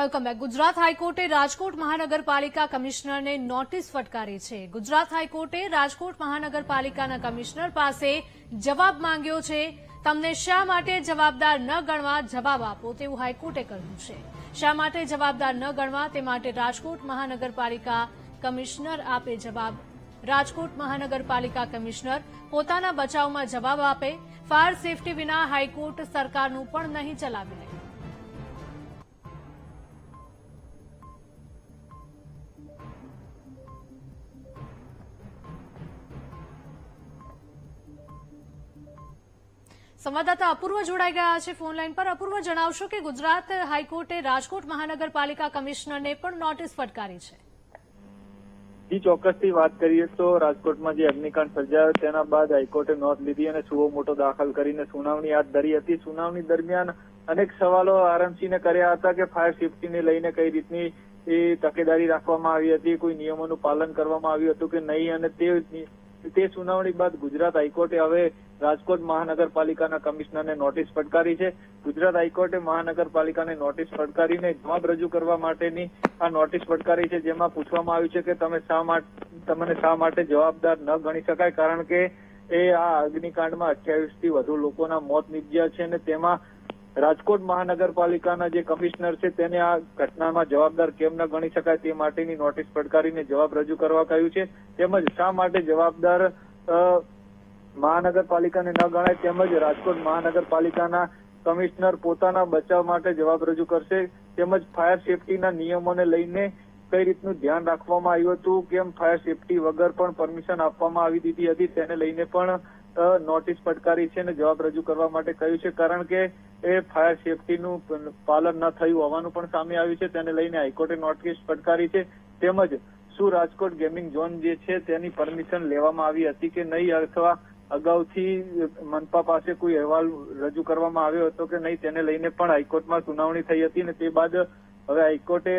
Welcome back. Gujarat હાઈકોર્ટે રાજકોટ મહાનગરપાલિકા કમિશનરને નોટિસ ફટકારી છે. ગુજરાત હાઈકોર્ટે રાજકોટ મહાનગરપાલિકાના કમિશનર પાસે જવાબ માંગ્યો છે. તમને શા માટે જવાબદાર ન ગણવા જવાબ આપો તેવું હાઈકોર્ટે કહ્યું છે. શા માટે જવાબદાર ન ગણવા તે માટે રાજકોટ મહાનગરપાલિકા કમિશનર આપે જવાબ. રાજકોટ મહાનગરપાલિકા કમિશનર પોતાના બચાવમાં જવાબ આપે. ફાયર સેફટી વિના હાઈકોર્ટ સરકારનું પણ નહીં ચલાવી. લે સંવાદદાતા અપૂર્વ જોડાઈ ગયા છે ફોન લાઈન પર. અપૂર્વ, જણાવશો કે ગુજરાત હાઈકોર્ટે રાજકોટ મહાનગરપાલિકા કમિશનરને પણ નોટિસ ફટકારી છે. જી, ચોક્કસથી વાત કરીએ તો રાજકોટમાં જે અગ્નિકાંડ સર્જાયો તેના બાદ હાઈકોર્ટે નોંધ લીધી અને સુઓ મોટો દાખલ કરીને સુનાવણી હાથ ધરી હતી. સુનાવણી દરમિયાન અનેક સવાલો આરએમસીને કર્યા હતા કે ફાયર સેફટીને લઈને કઈ રીતની એ તકેદારી રાખવામાં આવી હતી, કોઈ નિયમોનું પાલન કરવામાં આવ્યું હતું કે નહીં અને તે તે સુનાવણી બાદ ગુજરાત હાઈકોર્ટે હવે રાજકોટ મહાનગરપાલિકાના કમિશનરને નોટિસ ફટકારી છે. ગુજરાત હાઈકોર્ટે મહાનગરપાલિકાને નોટિસ ફટકારીને જવાબ રજૂ કરવા માટેની આ નોટિસ ફટકારી છે, જેમાં પૂછવામાં આવ્યું છે કે તમે શા માટે તમને શા માટે જવાબદાર ન ગણી શકાય? કારણ કે એ આ અગ્નિકાંડમાં અઠ્યાવીસથી વધુ લોકોના મોત નીપજ્યા છે અને તેમાં રાજકોટ મહાનગરપાલિકાના જે કમિશનર છે, તેને આ ઘટનામાં જવાબદાર કેમ ન ગણી શકાય તે માટેની નોટિસ પડકારીને જવાબ રજૂ કરવા કહ્યું છે. તેમજ શા માટે જવાબદાર મહાનગરપાલિકાને ન ગણાય તેમજ રાજકોટ મહાનગરપાલિકાના કમિશનર પોતાના બચાવ માટે જવાબ રજૂ કરશે. તેમજ ફાયર સેફટીના નિયમોને લઈને કઈ રીતનું ધ્યાન રાખવામાં આવ્યું હતું? કેમ ફાયર સેફટી વગર પણ પરમિશન આપવામાં આવી દીધી હતી? તેને લઈને પણ નોટિસ ફટકારી છે અને જવાબ રજૂ કરવા માટે કહ્યું છે. કારણ કે એ ફાયર સેફટીનું પાલન ન થયું હોવાનું પણ સામે આવ્યું છે. તેને લઈને હાઈકોર્ટે નોટિસ ફટકારી છે. તેમજ શું રાજકોટ ગેમિંગ ઝોન જે છે તેની પરમિશન લેવામાં આવી હતી કે નહીં? અથવા અગાઉથી મનપા પાસે કોઈ અહેવાલ રજૂ કરવામાં આવ્યો હતો કે નહીં? તેને લઈને પણ હાઈકોર્ટમાં સુનાવણી થઈ હતી અને તે બાદ હવે હાઈકોર્ટે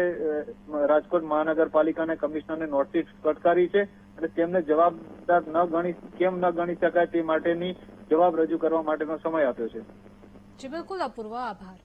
રાજકોટ મહાનગરપાલિકાના કમિશનરને નોટિસ ફટકારી છે અને તેમને જવાબદાર ન ગણી, કેમ ન ગણી શકાય તે માટેની જવાબ રજૂ કરવા માટેનો સમય આપ્યો છે. જી, બિલકુલ અપૂર્વ આભાર.